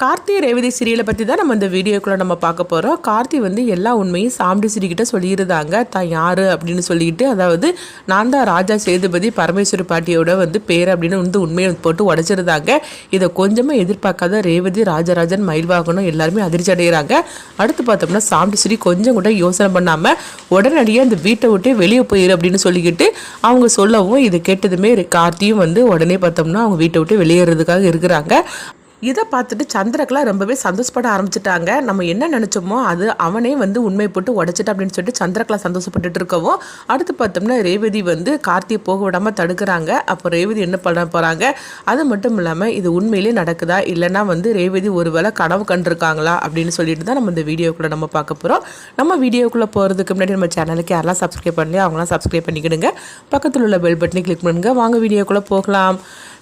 கார்த்தி ரேவதி சீரியலை பற்றி தான் நம்ம இந்த வீடியோக்குள்ளே நம்ம பார்க்க போகிறோம் கார்த்தி வந்து எல்லா உண்மையும் சாம்பிடி சிரிக்கிட்ட சொல்லியிருந்தாங்க. தான் யார் அப்படின்னு சொல்லிக்கிட்டு அதாவது நான் தான் ராஜா சேதுபதி பரமேஸ்வரி பாட்டியோட வந்து பேர் அப்படின்னு வந்து உண்மையை போட்டு உடச்சிருந்தாங்க. இதை கொஞ்சமாக எதிர்பார்க்காத ரேவதி ராஜராஜன் மயில்வாகனும் எல்லாருமே அதிர்ச்சி அடைகிறாங்க அடுத்து பார்த்தோம்னா சாம்பிடி சிரி கொஞ்சம் கூட யோசனை பண்ணாமல் உடனடியாக அந்த வீட்டை விட்டு வெளியே போயிரு அப்படின்னு சொல்லிக்கிட்டு அவங்க சொல்லவும் இதை கேட்டதுமே கார்த்தியும் வந்து உடனே பார்த்தோம்னா அவங்க வீட்டை விட்டு வெளியேறதுக்காக இருக்கிறாங்க. இதை பார்த்துட்டு சந்திரகலா ரொம்பவே சந்தோஷப்பட ஆரம்பிச்சிட்டாங்க. நம்ம என்ன நினச்சோமோ அது அவனே வந்து உண்மை போட்டு உடச்சிட்டு அப்படின்னு சொல்லிட்டு சந்திரகலா சந்தோஷப்பட்டுட்டு இருக்கவும் அடுத்து பார்த்தோம்னா ரேவதி வந்து கார்த்தியை போக விடாமல் தடுக்கிறாங்க. அப்போ ரேவதி என்ன பண்ண போகிறாங்க அது மட்டும் இல்லாமல் இது உண்மையிலே நடக்குதா? இல்லைன்னா வந்து ரேவதி ஒருவேளை கனவு கண்டிருக்காங்களா? அப்படின்னு சொல்லிட்டு தான் நம்ம இந்த வீடியோக்குள்ளே நம்ம பார்க்க போகிறோம் நம்ம வீடியோக்குள்ளே போகிறதுக்கு முன்னாடி நம்ம சேனலுக்கு யாரெல்லாம் சப்ஸ்கிரைப் பண்ணலையோ அவங்களாம் சப்ஸ்கிரைப் பண்ணிக்கிடுங்க. பக்கத்தில் உள்ள பெல் பட்டனை கிளிக் பண்ணுங்க. வாங்க வீடியோக்குள்ளே போகலாம்.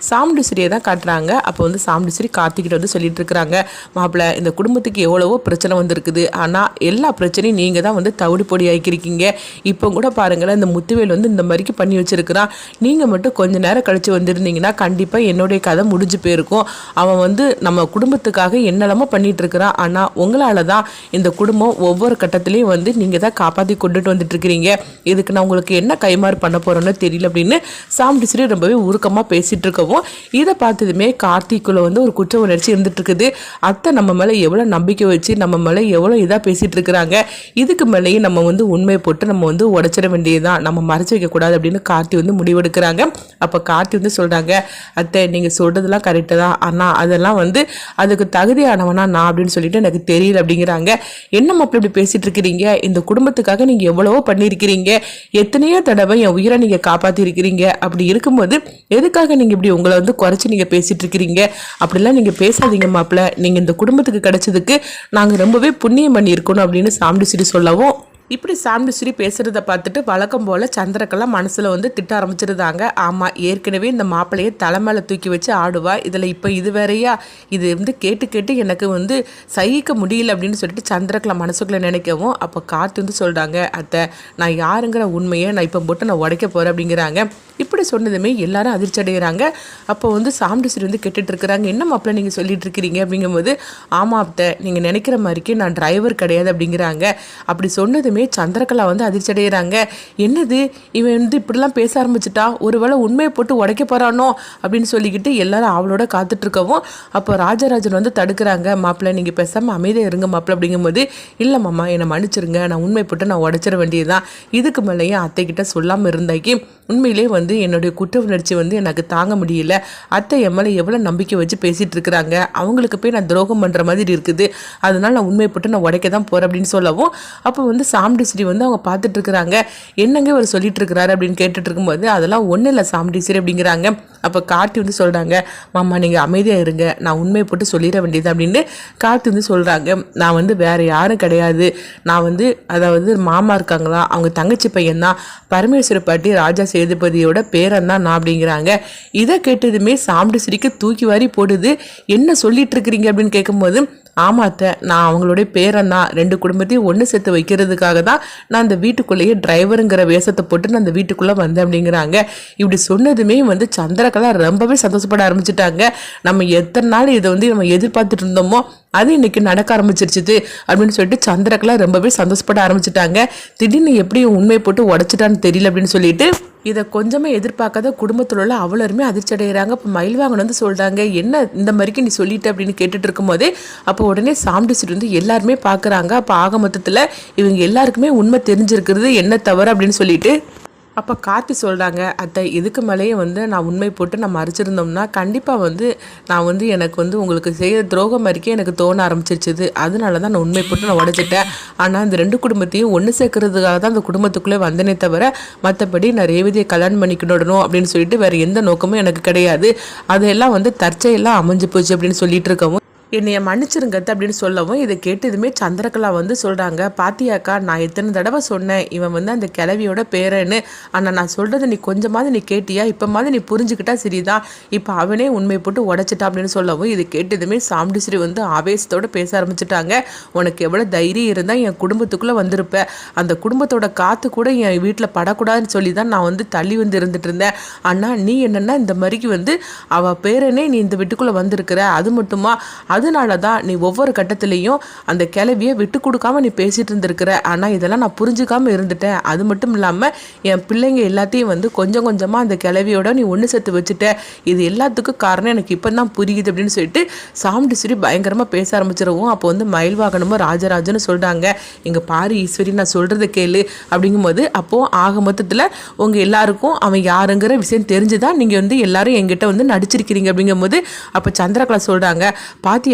சாமுண்டிஸ்வரியை தான் காட்டுறாங்க. அப்போ வந்து சாமுண்டிஸ்வரி கார்த்திகிட்ட வந்து சொல்லிட்டு இருக்கிறாங்க. மாப்பிள்ள இந்த குடும்பத்துக்கு எவ்வளவோ பிரச்சனை வந்திருக்குது. ஆனால் எல்லா பிரச்சனையும் நீங்கள் தான் வந்து தவிடு பொடி ஆக்கியிருக்கீங்க. இப்போ கூட பாருங்களேன் இந்த முத்துவேல் வந்து இந்த மாதிரிக்கு பண்ணி வச்சிருக்கிறான். நீங்கள் மட்டும் கொஞ்ச நேரம் கழித்து வந்திருந்தீங்கன்னா கண்டிப்பாக என்னுடைய கதை முடிஞ்சு போயிருக்கும். அவன் வந்து நம்ம குடும்பத்துக்காக என்னெல்லாமோ பண்ணிட்டு இருக்கிறான். ஆனால் உங்களால் தான் இந்த குடும்பம் ஒவ்வொரு கட்டத்துலேயும் வந்து நீங்கள் தான் காப்பாற்றி கொண்டுட்டு வந்துட்டு இருக்கிறீங்க. இதுக்கு நான் உங்களுக்கு என்ன கைமாறு பண்ண போகிறோன்னு தெரியல அப்படின்னு சாமுண்டிஸ்வரி ரொம்பவே உருக்கமாக பேசிகிட்டு இருக்கவும் இதை பார்த்ததுமே கார்த்திக்குள்ளே வந்து ஒரு குற்ற உணர்ச்சி இருந்துட்டுருக்குது. அத்தை நம்ம மேலே எவ்வளோ நம்பிக்கை வச்சு நம்ம மேலே எவ்வளோ இதாக பேசிகிட்டு இருக்கிறாங்க. இதுக்கு மேலேயும் நம்ம வந்து உண்மையை போட்டு நம்ம வந்து உடச்சிட வேண்டியதுதான். நம்ம மறைச்சி வைக்கக்கூடாது அப்படின்னு கார்த்தி வந்து முடிவெடுக்கிறாங்க. அப்போ கார்த்தி வந்து சொல்கிறாங்க அத்தை நீங்கள் சொல்கிறதுலாம் கரெக்டு தான். ஆனால் அதெல்லாம் வந்து அதுக்கு தகுதியானவனா நான் அப்படின்னு சொல்லிட்டு எனக்கு தெரியல அப்படிங்கிறாங்க. என்ன மாப்பிள்ள இப்படி பேசிட்டு இருக்கிறீங்க? இந்த குடும்பத்துக்காக நீங்கள் எவ்வளவோ பண்ணியிருக்கிறீங்க. எத்தனையோ தடவை என் உயிரை நீங்கள் காப்பாற்றிருக்கிறீங்க அப்படி இருக்கும்போது எதுக்காக நீங்கள் இப்படி உங்களை வந்து குறைச்சி நீங்கள் பேசிகிட்டு இருக்கிறீங்க. அப்படிலாம் நீங்கள் பேசாதீங்க மாப்பிள்ள. நீங்கள் இந்த குடும்பத்துக்கு கிடைச்சதுக்கு நாங்கள் ரொம்பவே புண்ணியம் பண்ணியிருக்கணும் அப்படின்னு சாமிடி சொல்லவும் இப்படி சாமிடி பேசுகிறத பார்த்துட்டு வழக்கம் போல் சந்திரக்கெல்லாம் மனசில் வந்து திட்ட ஆரம்பிச்சிருந்தாங்க. ஆமாம் ஏற்கனவே இந்த மாப்பிள்ளையை தலை மேலே தூக்கி வச்சு ஆடுவா. இதில் இப்போ இது வேறையா? இது வந்து கேட்டு கேட்டு எனக்கு வந்து சகிக்க முடியல அப்படின்னு சொல்லிட்டு சந்திரக்கலை மனசுக்குள்ளே நினைக்கவும் அப்போ காற்று வந்து சொல்கிறாங்க அத்தை நான் யாருங்கிற உண்மையை நான் இப்போ போட்டு நான் உடைக்க போகிறேன் அப்படிங்கிறாங்க. இப்படி சொன்னதுமே எல்லாரும் அதிர்ச்சி அடைகிறாங்க. அப்போ வந்து சாம்பிடிசர் வந்து கேட்டுட்டு இருக்கிறாங்க என்ன மாப்பிள்ள நீங்கள் சொல்லிட்டு இருக்கிறீங்க? அப்படிங்கும்போது ஆமா அத்தை நீங்கள் நினைக்கிற மாதிரிக்கு நான் டிரைவர் கிடையாது அப்படிங்கிறாங்க. அப்படி சொன்னதுமே சந்திரகலா வந்து அதிர்ச்சி அடைகிறாங்க என்னது? இவன் வந்து இப்படிலாம் பேச ஆரம்பிச்சிட்டா? ஒருவேளை உண்மையை போட்டு உடைக்க போகிறானோ அப்படின்னு சொல்லிக்கிட்டு எல்லாரும் அவளோட காத்துட்ருக்கவும் அப்போ ராஜராஜன் வந்து தடுக்கிறாங்க. மாப்பிள்ளை நீங்கள் பேசாமல் அமைதியாக இருங்க மாப்பிள்ளை அப்படிங்கும்போது இல்லை மாமா என்னை மன்னிச்சிருங்க. நான் உண்மை போட்டு நான் உடைச்சிட வேண்டியதுதான். இதுக்கு மேலேயும் அத்தைக்கிட்ட சொல்லாமல் இருந்தாக்கி உண்மையிலே வந்து என்னுடைய குற்ற உணர்ச்சி வந்து எனக்கு தாங்க முடியல. அத்தை எம்எல்ஏ எவ்வளோ நம்பிக்கை வச்சு பேசிகிட்டு இருக்கிறாங்க. அவங்களுக்கு போய் நான் துரோகம் பண்ணுற மாதிரி இருக்குது. அதனால் நான் உண்மை போட்டு நான் உடைக்க தான் போகிறேன் அப்படின்னு சொல்லவும் அப்போ வந்து சாம்டிஸ்ரீ வந்து அவங்க பார்த்துட்டு இருக்கிறாங்க. என்னங்க அவர் சொல்லிட்டு இருக்கிறாரு அப்படின்னு கேட்டுட்டு இருக்கும்போது அதெல்லாம் ஒன்றும் இல்லை சாம்டிஸ்ரீ அப்படிங்கிறாங்க. அப்போ கார்த்தி வந்து சொல்கிறாங்க மாமா நீங்கள் அமைதியாக இருங்க. நான் உண்மையை போட்டு சொல்லிட வேண்டியது அப்படின்னு கார்த்தி வந்து சொல்கிறாங்க நான் வந்து வேறு யாரும் கிடையாது. நான் வந்து அதாவது மாமா இருக்காங்களா? அவங்க தங்கச்சி பையன் தான் பரமேஸ்வர பாட்டி ராஜா சேதுபதியோட பேரன் தான் நான் அப்படிங்கிறாங்க. இதை கேட்டதுமே சாப்பிட்டு சிரிக்க தூக்கி வாரி போடுது. என்ன சொல்லிட்டு இருக்கிறீங்க? அப்படின்னு கேட்கும்போது ஆமாத்த நான் அவங்களுடைய பேரன் தான் ரெண்டு குடும்பத்தையும் ஒன்று சேர்த்து வைக்கிறதுக்காக தான் நான் அந்த வீட்டுக்குள்ளேயே டிரைவருங்கிற வேஷத்தை போட்டு நான் அந்த வீட்டுக்குள்ளே வந்தேன் அப்படிங்கிறாங்க. இப்படி சொன்னதுமே வந்து சந்திர சந்திரகலா ரொம்பவே சந்தோஷப்பட ஆரம்பிச்சிட்டாங்க. நம்ம எத்தனை நாள் இதை வந்து நம்ம எதிர்பார்த்துட்டு இருந்தோமோ அது இன்னைக்கு நடக்க ஆரம்பிச்சிருச்சுது அப்படின்னு சொல்லிட்டு சந்திரகலா ரொம்பவே சந்தோஷப்பட ஆரம்பிச்சிட்டாங்க. திடீர்னு எப்படி உண்மை போட்டு உடச்சிட்டான்னு தெரியல அப்படின்னு சொல்லிட்டு இதை கொஞ்சமே எதிர்பார்க்காத குடும்பத்தில் உள்ள அவ்வளோருமே அதிர்ச்சி அடைகிறாங்க இப்போ மயில்வாங்கன் வந்து சொல்கிறாங்க என்ன இந்த மாதிரிக்கு நீ சொல்லிட்ட? அப்படின்னு கேட்டுட்டு இருக்கும்போதே அப்போ உடனே சாம்பிடிச்சிட்டு வந்து எல்லாருமே பார்க்குறாங்க அப்போ ஆக மொத்தத்தில் இவங்க எல்லாருக்குமே உண்மை தெரிஞ்சிருக்கிறது என்ன தவறு அப்படின்னு சொல்லிட்டு அப்போ கார்த்தி சொல்கிறாங்க அத்தை இதுக்கு மேலேயே வந்து நான் உண்மை போட்டு நம்ம மறைச்சிருந்தோம்னா கண்டிப்பாக வந்து நான் வந்து எனக்கு வந்து உங்களுக்கு செய்கிற துரோகம் அறிக்கை எனக்கு தோண ஆரம்பிச்சிருச்சுது. அதனால தான் நான் உண்மை போட்டு நான் உடைச்சிட்டேன் ஆனால் இந்த ரெண்டு குடும்பத்தையும் ஒன்று சேர்க்கறதுக்காக தான் அந்த குடும்பத்துக்குள்ளே வந்தனே தவிர மற்றபடி நான் ரேவதியை கல்யாணம் பண்ணிக்கணும் அப்படின்னு சொல்லிட்டு வேறு எந்த நோக்கமும் எனக்கு கிடையாது. அதெல்லாம் வந்து தற்செயலாம் அமைஞ்சு போச்சு அப்படின்னு சொல்லிட்டு இருக்கவும் என்னைய மன்னிச்சிருங்க அப்படின்னு சொல்லவும் இதை கேட்டதுமே சந்திரகலா வந்து சொல்கிறாங்க பாத்தியாக்கா நான் எத்தனை தடவை சொன்னேன் இவன் வந்து அந்த கிளவியோட பேரன்னு. ஆனால் நான் சொல்கிறத நீ கொஞ்சமாவது நீ கேட்டியா? இப்போ மாதிரி நீ புரிஞ்சுக்கிட்டா சரிதான் இப்போ அவனே உண்மை போட்டு உடைச்சிட்டா அப்படின்னு சொல்லவும் இது கேட்டதுமே சாம்டிஸ்ரீ வந்து ஆவேசத்தோட பேச ஆரம்பிச்சிட்டாங்க. உனக்கு எவ்வளோ தைரியம் இருந்தால் என் குடும்பத்துக்குள்ளே வந்திருப்ப. அந்த குடும்பத்தோட காற்று கூட என் வீட்டில் படக்கூடாதுன்னு சொல்லி தான் நான் வந்து தள்ளி வந்து இருந்துட்டு இருந்தேன் ஆனால் நீ என்னென்னா இந்த மாதிரிக்கு வந்து அவள் பேரனே நீ இந்த வீட்டுக்குள்ளே வந்திருக்கிற. அது மட்டுமா? அது அதனால தான் நீ ஒவ்வொரு கட்டத்துலேயும் அந்த கிளவியை விட்டு கொடுக்காம நீ பேசிகிட்டு இருந்திருக்கிற. ஆனால் இதெல்லாம் நான் புரிஞ்சுக்காம இருந்துட்டேன். அது மட்டும் இல்லாமல் என் பிள்ளைங்க எல்லாத்தையும் வந்து கொஞ்சம் கொஞ்சமாக அந்த கிளவியோட நீ ஒன்று சேர்த்து வச்சுட்ட. இது எல்லாத்துக்கும் காரணம் எனக்கு இப்போ தான் புரியுது அப்படின்னு சொல்லிட்டு சாமுண்டீஸ்வரி பயங்கரமாக பேச ஆரம்பிச்சிருவோம். அப்போ வந்து மயில் வாகனமும் ராஜராஜன்னு சொல்கிறாங்க இங்கே பாரு ஈஸ்வரி நான் சொல்கிறத கேளு அப்படிங்கும்போது அப்போது ஆக மொத்தத்தில் உங்கள் எல்லாருக்கும் அவன் யாருங்கிற விஷயம் தெரிஞ்சுதான் நீங்கள் வந்து எல்லாரும் எங்கிட்ட வந்து நடிச்சிருக்கிறீங்க அப்படிங்கும்போது அப்போ சந்திரகலா சொல்கிறாங்க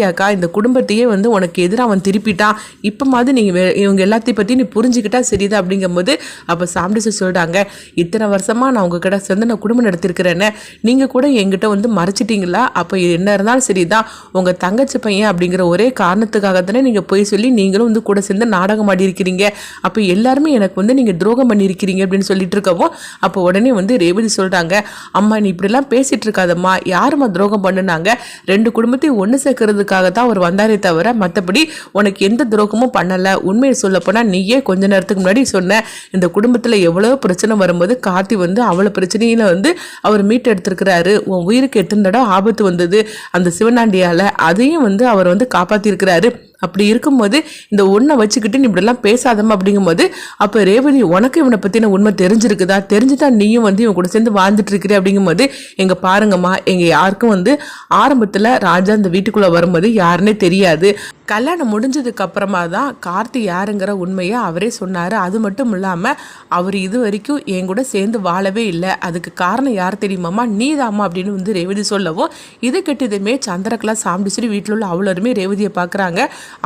பாத்தியாக்கா இந்த குடும்பத்தையே வந்து உனக்கு எதிராக அவன் திருப்பிட்டான் இப்போ மாதிரி நீங்கள் இவங்க எல்லாத்தையும் பற்றி நீ புரிஞ்சுக்கிட்டா சரிதா அப்படிங்கும்போது அப்போ சாம்பிடிச்சு சொல்கிறாங்க இத்தனை வருஷமாக நான் உங்ககிட்ட சேர்ந்து நான் குடும்பம் நடத்திருக்கிறேன்னு நீங்கள் கூட என்கிட்ட வந்து மறைச்சிட்டீங்களா? அப்போ என்ன இருந்தாலும் சரிதான் உங்கள் தங்கச்சி பையன் அப்படிங்கிற ஒரே காரணத்துக்காக தானே நீங்கள் போய் சொல்லி நீங்களும் வந்து கூட சேர்ந்து நாடகம் ஆடி இருக்கிறீங்க அப்போ எல்லாருமே எனக்கு வந்து நீங்கள் துரோகம் பண்ணியிருக்கிறீங்க அப்படின்னு சொல்லிட்டு இருக்கவும் அப்போ உடனே வந்து ரேவதி சொல்கிறாங்க அம்மா நீ இப்படிலாம் பேசிகிட்டு இருக்காதம்மா யாரும்மா துரோகம் பண்ணுனாங்க ரெண்டு குடும்பத்தையும் ஒன்று சேர்க்கறதுக்காக தான் அவர் வந்தாரே தவிர மற்றபடி உனக்கு எந்த துரோகமும் பண்ணலை. உண்மையை சொல்லப்போனால் நீயே கொஞ்ச நேரத்துக்கு முன்னாடி சொன்ன இந்த குடும்பத்தில் எவ்வளோ பிரச்சனை வரும்போது கார்த்தி வந்து அவ்வளோ பிரச்சனையில் வந்து அவர் மீட்டு எடுத்திருக்கிறாரு உன் உயிருக்கு எத்தனை தடவை ஆபத்து வந்தது அந்த சிவனாண்டியால் அதையும் வந்து அவர் வந்து காப்பாற்றிருக்கிறாரு அப்படி இருக்கும்போது இந்த ஒன்றை வச்சுக்கிட்டு நீ இப்படிலாம் பேசாதம்மா அப்படிங்கும்போது அப்போ ரேவதி உனக்கு இவனை பற்றின உண்மை தெரிஞ்சிருக்குதா? தெரிஞ்சுதான் நீயும் வந்து இவன் கூட சேர்ந்து வாழ்ந்துட்டு இருக்கிற அப்படிங்கும்போது எங்க பாருங்கம்மா எங்க யாருக்கும் வந்து ஆரம்பத்தில் ராஜா இந்த வீட்டுக்குள்ளே வரும்போது யாருன்னே தெரியாது. கல்யாணம் முடிஞ்சதுக்கு அப்புறமா தான் கார்த்தி யாருங்கிற உண்மையை அவரே சொன்னார். அது மட்டும் இல்லாமல் அவர் இது வரைக்கும் என் கூட சேர்ந்து வாழவே இல்லை. அதுக்கு காரணம் யார் தெரியுமாம்மா? நீதாம்மா அப்படின்னு வந்து ரேவதி சொல்லவும் இது கெட்டதுமே சந்திரகலா சாம்பிடிச்சிட்டு வீட்டில் உள்ள அவ்வளோருமே ரேவதியை பார்க்குறாங்க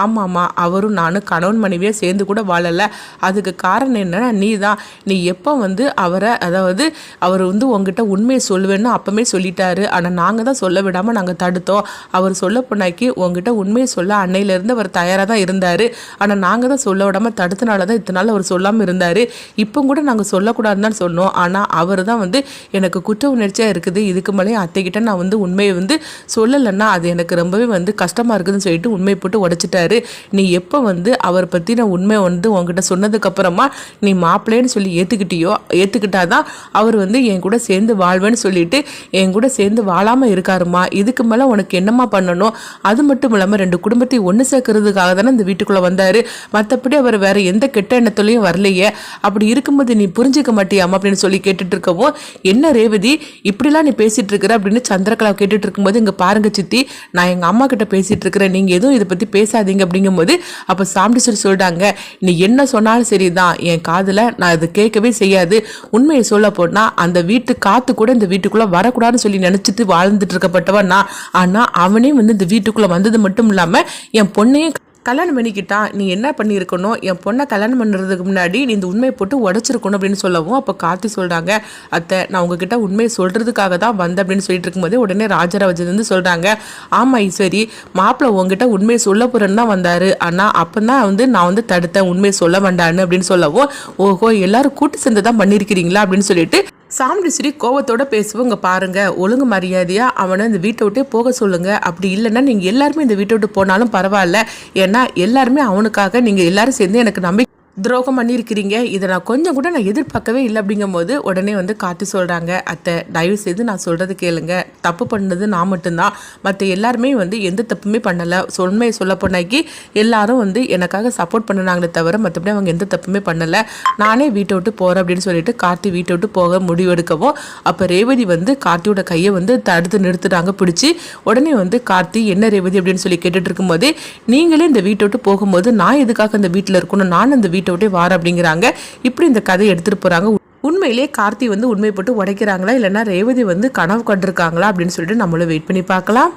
ஆமாம்மா அவரும் நானும் கணவன் மனைவியாக சேர்ந்து கூட வாழலை. அதுக்கு காரணம் என்னன்னா நீ தான் நீ எப்போ வந்து அவரை அதாவது அவர் வந்து உங்ககிட்ட உண்மையை சொல்லுவேன்னு அப்போமே சொல்லிட்டாரு. ஆனால் நாங்கள் தான் சொல்ல விடாமல் நாங்கள் தடுத்தோம். அவர் சொல்ல போனாக்கி உங்ககிட்ட உண்மையை சொல்ல இருந்து அவர் தயாராக தான் இருந்தார். ஆனால் நாங்கள் தான் சொல்ல விடாமல் தடுத்தனால தான் இத்தனை நாள் அவர் சொல்லாமல் இருந்தார். இப்போ கூட நாங்கள் சொல்லக்கூடாதுன்னு தான் சொன்னோம். ஆனால் அவர் தான் வந்து எனக்கு குற்ற உணர்ச்சியாக இருக்குது. இதுக்கு மேலே அத்தைக்கிட்ட நான் வந்து உண்மையை வந்து சொல்லலைன்னா அது எனக்கு ரொம்பவே வந்து கஷ்டமாக இருக்குதுன்னு சொல்லிட்டு உண்மையை போட்டு உடைச்சிட்டாரு. நீ எப்போ வந்து அவர் பற்றி நான் உண்மை வந்து உங்ககிட்ட சொன்னதுக்கப்புறமா நீ மாப்பிள்ளைன்னு சொல்லி ஏற்றுக்கிட்டியோ ஏற்றுக்கிட்டாதான் அவர் வந்து என் கூட சேர்ந்து வாழ்வேன்னு சொல்லிட்டு என் கூட சேர்ந்து வாழாமல் இருக்காருமா இதுக்கு மேலே உனக்கு என்னம்மா பண்ணணும்? அது மட்டும் இல்லாமல் ரெண்டு குடும்பத்தை ஒன்று சேர்க்கறதுக்காக தானே இந்த வீட்டுக்குள்ளே வந்தார். மற்றபடி அவர் வேற எந்த கெட்ட எண்ணத்துலையும் வரலையே. அப்படி இருக்கும்போது நீ புரிஞ்சிக்க மாட்டியாமா அப்படின்னு சொல்லி கேட்டுட்டு இருக்கவும் என்ன ரேவதி இப்படிலாம் நீ பேசிட்டு இருக்கிற அப்படின்னு சந்திரகலா கேட்டுட்டு இருக்கும்போது இங்கே பாருங்க சித்தி நான் எங்கள் அம்மா கிட்ட பேசிட்டு இருக்கிறேன் நீங்கள் எதுவும் இதை பற்றி பேசாதீங்க. அப்படிங்கும்போது அப்போ சாம்பிடிச்சர் சொல்லிட்டாங்க நீ என்ன சொன்னாலும் சரிதான். என் காதில் நான் அதை கேட்கவே செய்யாது. உண்மையை சொல்ல போனால் அந்த வீட்டு காற்று கூட இந்த வீட்டுக்குள்ளே வரக்கூடாதுன்னு சொல்லி நினச்சிட்டு வாழ்ந்துட்டு இருக்கப்பட்டவன் நான். ஆனால் அவனே வந்து இந்த வீட்டுக்குள்ளே வந்தது மட்டும் இல்லாமல் என் பொண்ணையும் கல்யாணம் பண்ணிக்கிட்டான் நீ என்ன பண்ணியிருக்கணும் என் பொண்ணை கல்யாணம் பண்ணுறதுக்கு முன்னாடி நீ இந்த உண்மையை போட்டு உடச்சிருக்கணும் அப்படின்னு சொல்லவும் அப்போ கார்த்தி சொல்கிறாங்க அத்தை நான் உங்ககிட்ட உண்மையை சொல்கிறதுக்காக தான் வந்தேன் அப்படின்னு சொல்லிட்டு இருக்கும்போது உடனே ராஜராஜன் வந்து சொல்கிறாங்க ஆமாம் ஈஸ்வரி மாப்பிள்ளை உங்ககிட்ட உண்மையை சொல்ல போகிறேன்னு தான் வந்தார். ஆனால் அப்போ தான் வந்து நான் வந்து தடுத்தேன் உண்மையை சொல்ல வேண்டான்னு அப்படின்னு சொல்லவும் ஓஹோ எல்லாரும் கூட்டு சேர்ந்து தான் பண்ணியிருக்கிறீங்களா? அப்படின்னு சொல்லிட்டு சாமுண்டீஸ்வரி கோவத்தோட பேசுவங்க பாருங்க ஒழுங்கு மரியாதையாக அவனை இந்த வீட்டை விட்டே போக சொல்லுங்க. அப்படி இல்லைன்னா நீங்கள் எல்லாருமே இந்த வீட்டை விட்டு போனாலும் பரவாயில்ல. ஏன்னா எல்லாருமே அவனுக்காக நீங்கள் எல்லாரும் சேர்ந்து எனக்கு நம்பிக்கை துரோகம் பண்ணியிருக்கிறீங்க இதை நான் கொஞ்சம் கூட நான் எதிர்பார்க்கவே இல்லை அப்படிங்கும்போது உடனே வந்து காட்டி சொல்கிறாங்க அத்தை தயவு செய்து நான் சொல்கிறது கேளுங்க. தப்பு பண்ணது நான் மட்டும்தான். மற்ற எல்லாருமே வந்து எந்த தப்புமே பண்ணலை. உண்மையை சொல்ல போனாக்கி எல்லாரும் வந்து எனக்காக சப்போர்ட் பண்ணினாங்களே தவிர மற்றபடி அவங்க எந்த தப்புமே பண்ணலை. நானே வீட்டை விட்டு போகிறேன் அப்படின்னு சொல்லிட்டு கார்த்தி வீட்டை விட்டு போக முடிவெடுக்கவும் அப்போ ரேவதி வந்து கார்த்தியோட கையை வந்து தடுத்து நிறுத்துறாங்க. பிடிச்சி உடனே வந்து கார்த்தி என்ன ரேவதி? அப்படின்னு சொல்லி கேட்டுட்டு இருக்கும்போது நீங்களே இந்த வீட்டை விட்டு போகும்போது நான் எதுக்காக இந்த வீட்டில் இருக்கணும்? நான் இந்த வீட்டு விட்டு வார அப்படிங்கிறாங்க. இப்படி இந்த கதையை எடுத்துகிட்டு போகிறாங்க உண்மையிலே கார்த்தி வந்து உண்மை போட்டு உடைக்கிறாங்களா? இல்லைன்னா ரேவதி வந்து கனவு கண்டிருக்காங்களா? அப்படின்னு சொல்லிட்டு நம்மளும் வெயிட் பண்ணி பார்க்கலாம்.